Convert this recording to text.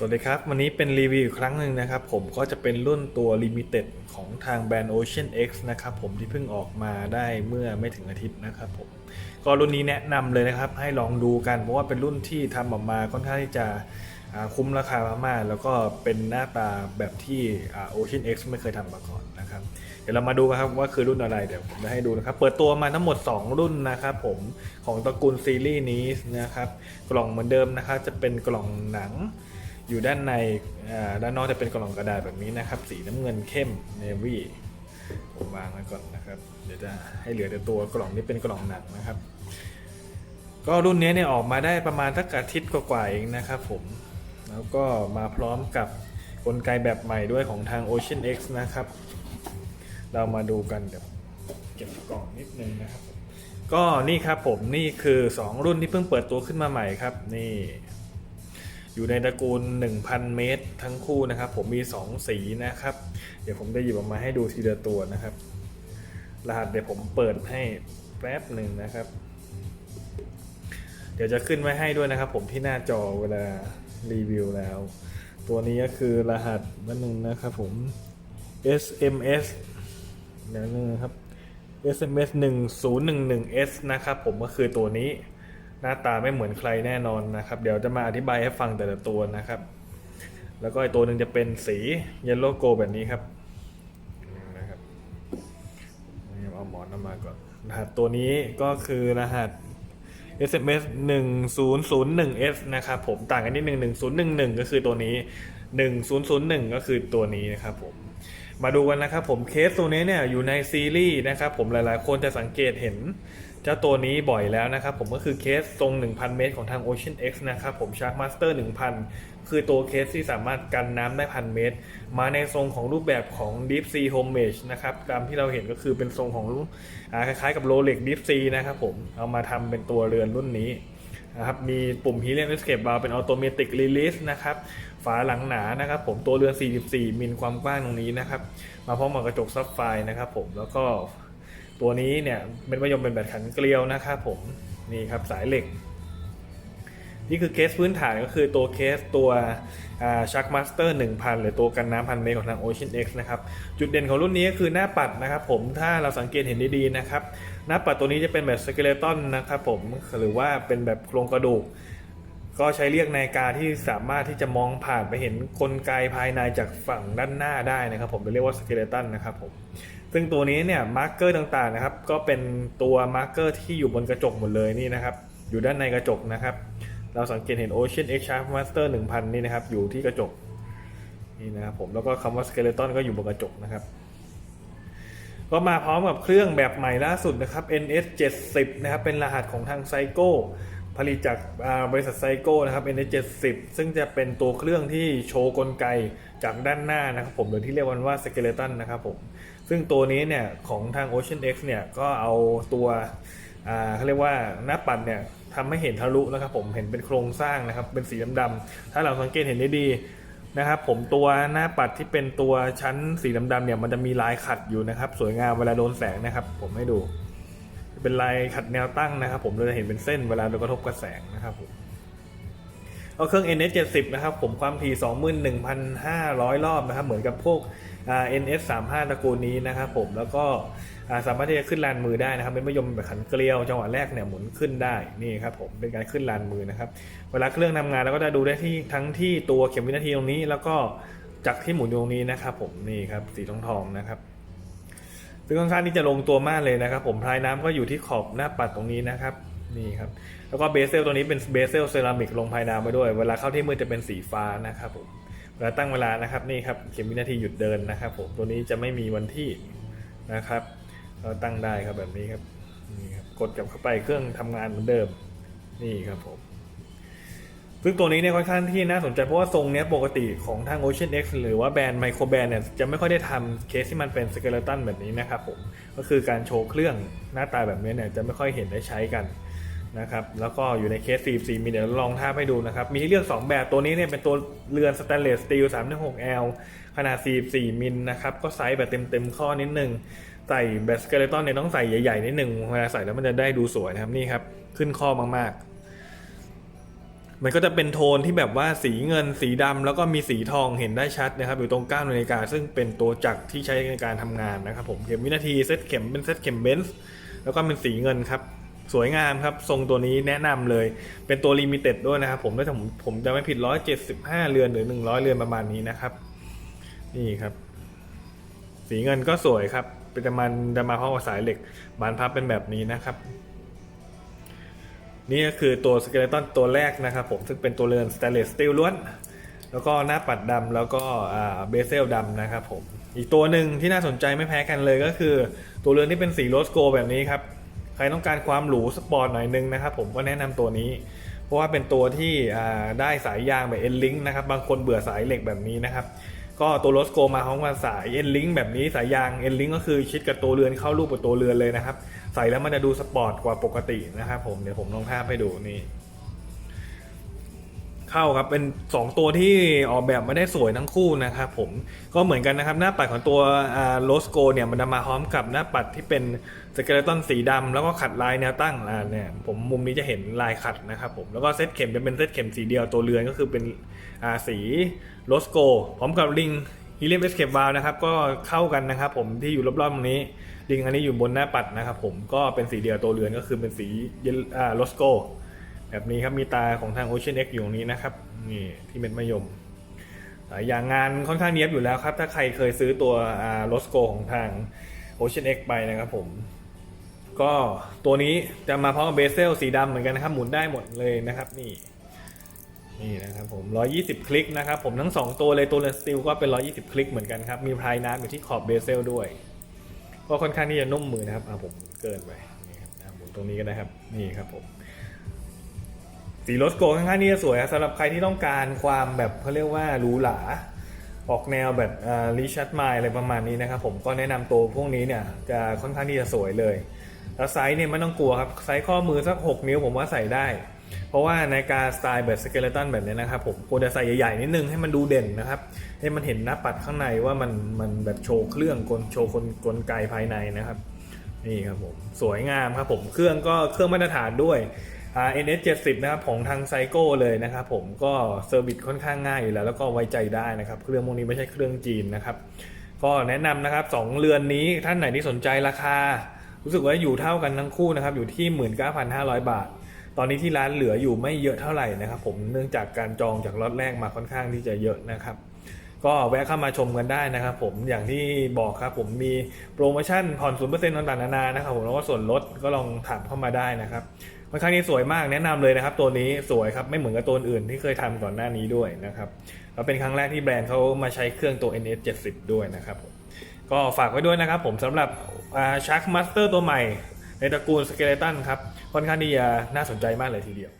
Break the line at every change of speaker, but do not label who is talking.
สวัสดีครับ วันนี้เป็นรีวิวอีกครั้งหนึ่งนะครับ ผมก็จะเป็นรุ่นตัว Limited ของทางแบรนด์ Ocean X นะครับผมที่เพิ่งออกมาได้เมื่อไม่ถึงอาทิตย์นะครับผมก็รุ่นนี้แนะนำเลยนะครับ ให้ลองดูกัน เพราะว่าเป็นรุ่นที่ทำออกมาค่อนข้างที่จะคุ้มราคามากๆแล้วก็เป็นหน้าตาแบบที่อ่า Ocean X ไม่เคยทำมาก่อนนะครับ เดี๋ยวเรามาดูกันครับว่าคือรุ่นอะไรเดี๋ยวผมจะให้ดูนะครับ เปิดตัวมาทั้งหมด 2 รุ่นนะครับผมของตระกูลซีรีส์นี้นะครับ กล่องเหมือนเดิมนะครับจะเป็นกล่องหนัง อยู่ด้านในด้านนอกจะเป็นกล่องกระดาษแบบนี้นะครับ สีน้ำเงินเข้มเนวี่ผมวางไว้ก่อนนะครับ เดี๋ยวจะให้เหลือแต่ตัวกล่องนี้เป็นกล่องหนังนะครับ ก็รุ่นนี้เนี่ยออกมาได้ประมาณสักอาทิตย์กว่าๆเองนะครับผม แล้วก็มาพร้อมกับกลไกแบบใหม่ด้วยของทาง Ocean X นะครับ เรามาดูกันเดี๋ยวเก็บกล่องนิดนึงนะครับ ก็นี่ครับผมนี่คือ 2 รุ่นที่เพิ่งเปิดตัวขึ้นมาใหม่ครับนี่ อยู่ในตระกูล 1,000 เมตร ทั้งคู่นะครับ ผมมี 2 สีนะครับ เดี๋ยวผมจะหยิบออกมาให้ดูทีละตัวนะครับ รหัสเดี๋ยวผมเปิดให้แป๊บหนึ่งนะครับ เดี๋ยวจะขึ้นไว้ให้ด้วยนะครับ ผมที่หน้าจอเวลารีวิวแล้ว ตัวนี้ก็คือรหัสวันหนึ่งนะครับผม SMS เดี๋ยวนึงนะครับ SMS 1011S นะครับผมก็คือตัวนี้ หน้าตาไม่เหมือนใครแน่นอนนะครับ เดี๋ยวจะมาอธิบายให้ฟังแต่ละตัวนะครับ แล้วก็อีกตัวหนึ่งจะเป็นสีเยลโลโกแบบนี้ครับนะครับนี่เอาหมอนเอามาก่อนรหัสตัวนี้ก็คือรหัส SMS 1001S นะครับผมต่างกันนิดนึง1011 ก็คือตัวนี้ 1001 ก็คือตัวนี้นะครับผมมาดูกันนะครับผมเคสตัวนี้เนี่ยอยู่ในซีรีส์นะครับผมหลายๆ คนจะสังเกตเห็น เจ้าตัวนี้บ่อยแล้วนะครับผมก็คือเคสทรง 1,000 เมตรของทาง Ocean X นะครับผม Shark Master 1,000 คือตัวเคสที่สามารถกันน้ำได้พันเมตร มาในทรงของรูปแบบของ Deep Sea Homage นะครับตามที่เราเห็นก็คือเป็นทรงของคล้ายๆกับ Rolex Deep Sea นะครับผมเอามาทำเป็นตัวเรือนรุ่นนี้นะครับมีปุ่ม Helium Escape Valve เป็น Automatic Release นะครับฝาหลังหนานะครับผมตัวเรือน 44 มิลความกว้างตรงนี้นะครับมาพร้อมกับกระจกซับไฟนะครับผมแล้วก็ ตัวนี้เนี่ยเป็นประยชน์เป็นแบบขันเกลียวนะครับผมนี่ครับสายเหล็ก นี่คือเคสพื้นฐานก็คือตัวเคสตัวชักมาสเตอร์1000หรือตัวกันน้ำพันเมตรของทาง Ocean X นะครับจุดเด่นของรุ่นนี้ก็คือหน้าปัดนะครับผมถ้าเราสังเกตเห็นดีๆนะครับหน้าปัดตัวนี้จะเป็นแบบสเกเลตันนะครับผมหรือว่าเป็นแบบโครงกระดูกก็ใช้เรียกนาฬิกาที่สามารถที่จะมองผ่านไปเห็นกลไกภายในจากฝั่งด้านหน้าได้นะครับผมเรียกว่าสเกเลตันนะครับผม ซึ่งตัวนี้เนี่ยมาร์กเกอร์ต่างๆนะครับ ก็เป็นตัวมาร์กเกอร์ที่อยู่บนกระจกหมดเลยนี่นะครับ อยู่ด้านในกระจกนะครับ เราสังเกตเห็น Ocean X Shark Master 1000 นี่นะครับ อยู่ที่กระจกนี่นะครับผมแล้วก็คำว่า Skeleton ก็อยู่บนกระจกนะครับ ก็มาพร้อมกับเครื่องแบบใหม่ล่าสุดนะครับ NS 70นะครับ เป็นรหัสของทางไซโก้ผลิตจากบริษัทไซโก้นะครับ NS 70ซึ่งจะเป็นตัวเครื่องที่โชว์กลไกจากด้านหน้านะครับผมหรือที่เรียกกันว่า Skeleton นะครับผม ซึ่งตัวนี้เนี่ยของทาง Ocean X เนี่ยก็เอาตัวเขาเรียกว่าหน้าปัดเนี่ยทำให้เห็นทะลุนะครับผมเห็นเป็นโครงสร้างนะครับเป็นสีดำๆถ้าเราสังเกตเห็นได้ดีนะครับผมตัวหน้าปัดที่เป็นตัวชั้นสีดำๆเนี่ยมันจะมีลายขัดอยู่นะครับ สวยงามเวลาโดนแสงนะครับ ผมให้ดูเป็นลายขัดแนวตั้งนะครับ ผมเราจะเห็นเป็นเส้นเวลาโดนกระทบกับแสงนะครับผมเอาเครื่อง NS 70 นะครับผมความถี่21,500 รอบนะครับ เหมือนกับพวก NS 35ตระกูลนี้นะครับผมแล้วก็สามารถที่จะขึ้นลานมือได้นะครับเป็นมะยมแบบขันเกลียวจังหวะแรกเนี่ยหมุนขึ้นได้นี่ครับผมเป็นการขึ้นลานมือนะครับเวลาเครื่องทำงานเราก็จะดูได้ที่ทั้งที่ตัวเข็มวินาทีตรงนี้ แล้วก็จากที่หมุนอยู่ตรงนี้นะครับผมนี่ครับสีทองทองนะครับซึ่งค่อนข้างที่จะลงตัวมากเลยนะครับ ผมพลายน้ำก็อยู่ที่ขอบหน้าปัดตรงนี้นะครับนี่ครับแล้วก็เบสเซลตัวนี้เป็นเบสเซลเซรามิกลงพายน้ำไปด้วย เวลาเข้าที่มืดจะเป็นสีฟ้านะครับผม เวลาตั้งเวลานะครับนี่ครับเข็มวินาทีหยุดเดินนะครับผมตัวนี้จะไม่มีวันที่นะครับ เราตั้งได้ครับแบบนี้ครับนี่ครับกดกลับเข้าไปเครื่องทำงานเหมือนเดิมนี่ครับผมซึ่งตัวนี้เนี่ยค่อนข้างที่น่าสนใจเพราะว่าทรงเนี้ยปกติของทาง Ocean X หรือว่าแบรนด์ไมโครแบรนด์เนี่ยจะไม่ค่อยได้ทำเคสที่มันเป็นสเกเลตันแบบนี้นะครับผมก็คือการโชว์เครื่องหน้าตาแบบนี้เนี่ยจะไม่ค่อยเห็นได้ใช้กัน นะครับแล้วก็อยู่ในเคส 44มิลเดี๋ยวลองท่าให้ดูนะครับ มีให้เลือก 2 แบบตัวนี้เนี่ยเป็นตัวเรือนสแตนเลสสตีล 3.6L ขนาด 44 มิลนะครับ ก็ไซส์แบบเต็ม ๆ ข้อนิดนึง ใส่แบบสเกเลตันเนี่ยต้องใส่ใหญ่ ๆ นิดนึงเวลาใส่แล้วมันจะได้ดูสวยนะครับ นี่ครับ ขึ้นข้อมากๆ มันก็จะเป็นโทนที่แบบว่าสีเงินสีดำแล้วก็มีสีทองเห็นได้ชัดนะครับ อยู่ตรงก้านนาฬิกาซึ่งเป็นตัวจักรที่ใช้ในการทำงานนะครับผมเข็มวินาทีเซตเข็มเป็นเซตเข็มเบนซ์แล้วก็เป็นสีเงินครับ สวยงามครับ ทรงตัวนี้แนะนำเลย เป็นตัวลิมิเต็ดด้วยนะครับ ผมถ้าผมผมจะไม่ผิด175เจ็ดสิบห้าเรือนหรือ100เรือนประมาณนี้นะครับ นี่ครับ สีเงินก็สวยครับ เป็นจะมันจะมาพร้อมกับสายเหล็ก บานพับเป็นแบบนี้นะครับ นี่ก็คือตัวสเกเลตันตัวแรกนะครับ ผมซึ่งเป็นตัวเรือนสแตนเลสสตีลล้วน แล้วก็หน้าปัดดำแล้วก็เบเซลดำนะครับ ผม อีกตัวหนึ่งที่น่าสนใจไม่แพ้กันเลยก็คือ ตัวเรือนที่เป็นสีโรสโกแบบนี้ครับ ใครต้องการความหรูสปอร์ตหน่อยนึงนะครับผมก็แนะนำตัวนี้ เพราะว่าเป็นตัวที่ได้สายยางแบบเอ็นลิงนะครับบางคนเบื่อสายเหล็กแบบนี้นะครับก็ตัวโรสโกมาพร้อมกับสายเอ็นลิงแบบนี้สายยางเอ็นลิงก็คือชิดกับตัวเรือนเข้ารูปกับตัวเรือนเลยนะครับ ใส่แล้วมันจะดูสปอร์ตกว่าปกตินะครับผมเดี๋ยวผมลองภาพให้ดูนี่เข้าครับเป็น 2 ตัวที่ออกแบบมาได้สวยทั้งคู่นะครับผมก็เหมือนกันนะครับหน้าปัดของตัวโลสโกเนี่ยมันจะมาพร้อมกับหน้าปัดที่เป็น สเกเลตันสีดำแล้วก็ขัดลายแนวตั้งอ่าเนี่ยผมมุมนี้จะเห็นลายขัดนะครับผมแล้วก็เซตเข็มจะเป็นเซตเข็มสีเดียวตัวเรือนก็คือเป็นอ่าสีโลสโกพร้อมกับลิงฮีเลียมเอสเคปวาลนะครับก็เข้ากันนะครับผมที่อยู่รอบๆตรงนี้ลิงอันนี้อยู่บนหน้าปัดนะครับผมก็เป็นสีเดียวตัวเรือนก็คือเป็นสีอ่าโลสโกแบบนี้ครับมีตาของทาง Ocean X อยู่ตรงนี้นะครับนี่ที่เม็ดมะยมอย่างงานค่อนข้างเนี้ยบอยู่แล้วครับ ถ้าใครเคยซื้อตัวโลสโกของทาง Ocean X ไปนะครับผม ก็ตัวนี้จะมาพร้อมกับเบเซลสีดำเหมือนกันนะครับ หมุนได้หมดเลยนะครับนี่นี่นะครับผม 120 คลิกนะครับผมทั้ง 2 ตัวเลยตัวเลนสติลก็เป็น 120 คลิกเหมือนกันครับมีพายน้ำอยู่ที่ขอบเบเซลด้วย ก็ค่อนข้างที่จะนุ่มมือนะครับอ่าผมเกินไปนี่ครับหมุนตรงนี้ก็ได้ครับนี่ครับผมสีโรสโกค่อนข้างที่จะสวยครับสำหรับใครที่ต้องการความแบบเขาเรียกว่าหรูหราออกแนวแบบริชัดไมล์อะไรประมาณนี้นะครับผมก็แนะนำตัวพวกนี้เนี่ยจะค่อนข้างที่จะสวยเลย แล้วไซส์เนี่ยไม่ต้องกลัวครับไซส์ข้อมือสัก 6 นิ้วผมว่าใส่ได้ เพราะว่าในการสไตล์แบบสเกเลตันแบบนี้นะครับผมควรจะใส่ใหญ่ๆนิดนึงให้มันดูเด่นนะครับให้มันเห็นหน้าปัดข้างในว่ามันมันแบบโชว์เครื่องกลโชว์กลกลไกภายในนะครับนี่ครับผมสวยงามครับผมเครื่องก็เครื่องมาตรฐานด้วย NS 70นะครับของทางไซโก้เลยนะครับผมก็เซอร์วิสค่อนข้างง่ายอยู่แล้ว แล้วก็ไว้ใจได้นะครับเครื่องพวกนี้ไม่ใช่เครื่องจีนนะครับ ก็แนะนำนะครับ 2 เรือนนี้ท่านไหนที่สนใจราคา รู้สึกว่าอยู่เท่ากันทั้งคู่นะครับอยู่ที่ 19,500 บาท ตอนนี้ที่ร้านเหลืออยู่ไม่เยอะเท่าไหร่นะครับผมเนื่องจากการจองจากล็อตแรกมาค่อนข้างที่จะเยอะนะครับก็แวะเข้ามาชมกันได้นะครับผมอย่างที่บอกครับผมมีโปรโมชั่นผ่อนศูนย์เปอร์เซ็นต์ต่างๆนานานะครับผมแล้วก็ส่วนลดก็ลองถามเข้ามาได้นะครับค่อนข้างที่สวยมากแนะนำเลยนะครับ ตัวนี้สวยครับไม่เหมือนกับตัวอื่นที่เคยทำก่อนหน้านี้ด้วยนะครับแล้วเป็นครั้งแรกที่แบรนด์เขามาใช้เครื่องตัว NS 70 ด้วยนะครับ ก็ฝากไว้ด้วยนะครับผมสำหรับชาร์คมาสเตอร์ตัวใหม่ ในตระกูลสเกเลตันครับ ค่อนข้างที่จะน่าสนใจมากเลยทีเดียว